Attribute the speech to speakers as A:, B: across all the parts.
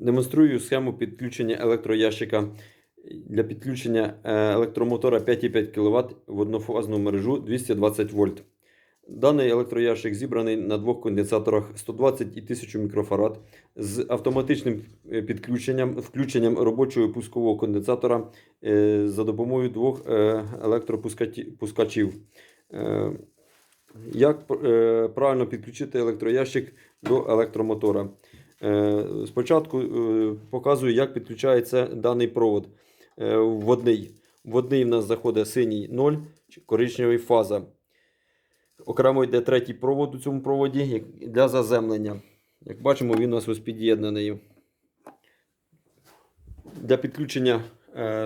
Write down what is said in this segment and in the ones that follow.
A: Демонструю схему підключення електроящика для підключення е, електромотора 5,5 кВт в однофазну мережу 220 вольт. Даний електроящик зібраний на двох конденсаторах 120 і 1000 мікрофарад з автоматичним е, підключенням, включенням робочого пускового конденсатора е, за допомогою двох електропускачів. Як правильно підключити електроящик до електромотора? Е, Спочатку е, показую, як підключається даний провод. Е, Вводний. Вводний в нас заходить синій 0, коричневий фаза. Окремо йде третій провод у цьому проводі для заземлення. Як бачимо, він у нас ось під'єднаний. Для підключення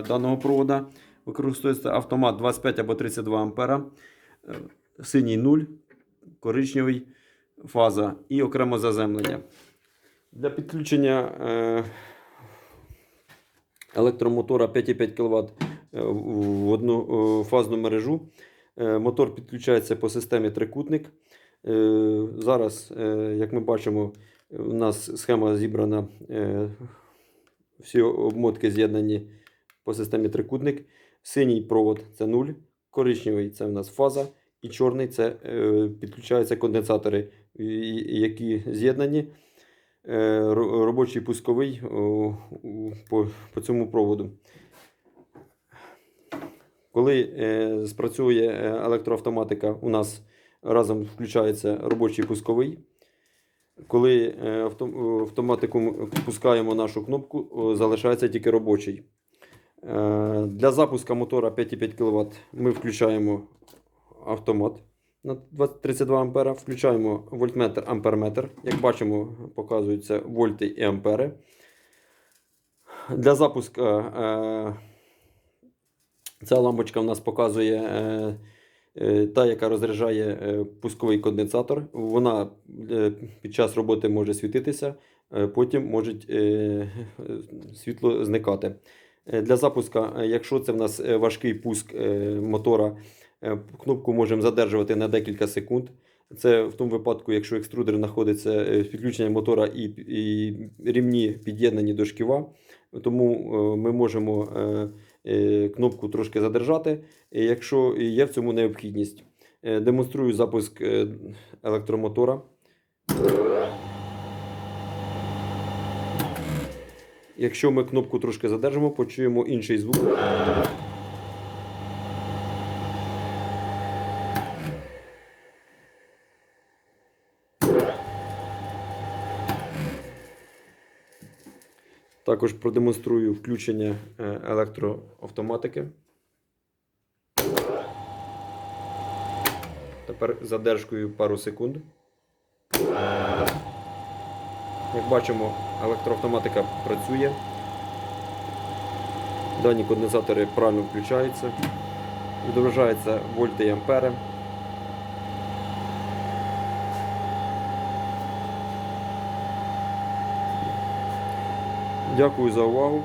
A: даного провода використовується автомат 25 або 32 ампера. Е, Синій 0, коричневий фаза і окремо заземлення. Для підключення е, електромотора 5,5 кВт е, в одну е, фазну мережу. Мотор підключається по системі трикутник. Зараз, як ми бачимо, у нас схема зібрана. Всі обмотки з'єднані по системі трикутник. Синій провод це 0, коричневий це у нас фаза, і чорний це підключаються конденсатори, які з'єднані. Е, ро- робочий пусковий по, цьому проводу. Коли е, спрацює е, електроавтоматика, у нас разом включається робочий пусковий. Коли автоматику пускаємо нашу кнопку, залишається тільки робочий. Для запуска мотора 5,5 кВт ми включаємо автомат на 20 32 ампера, включаємо вольтметр, амперметр. Як бачимо, показуються вольти і ампери. Для запуску е, ця лампочка в нас показує е, е, та, яка розряджає е, пусковий конденсатор. Вона е, під час роботи може світитися, е, потім може е, е, світло зникати. Е, Для запуска, е, якщо це в нас е, важкий пуск е, мотора, е, кнопку можемо задержувати на декілька секунд. Це в тому випадку, якщо екструдер знаходиться е, з підключенням мотора і, і рівні під'єднані до шківа, тому е, ми можемо е, е, кнопку трошки задержати, е, якщо є в цьому необхідність. Е, Демонструю запуск е, електромотора. Якщо ми кнопку трошки задержимо, почуємо інший звук. Також продемонструю включення е, електроавтоматики. Тепер задержкою пару секунд. Як бачимо, електроавтоматика працює. Дані конденсатори правильно включаються. Відображаються вольти і ампери. Дякую за увагу.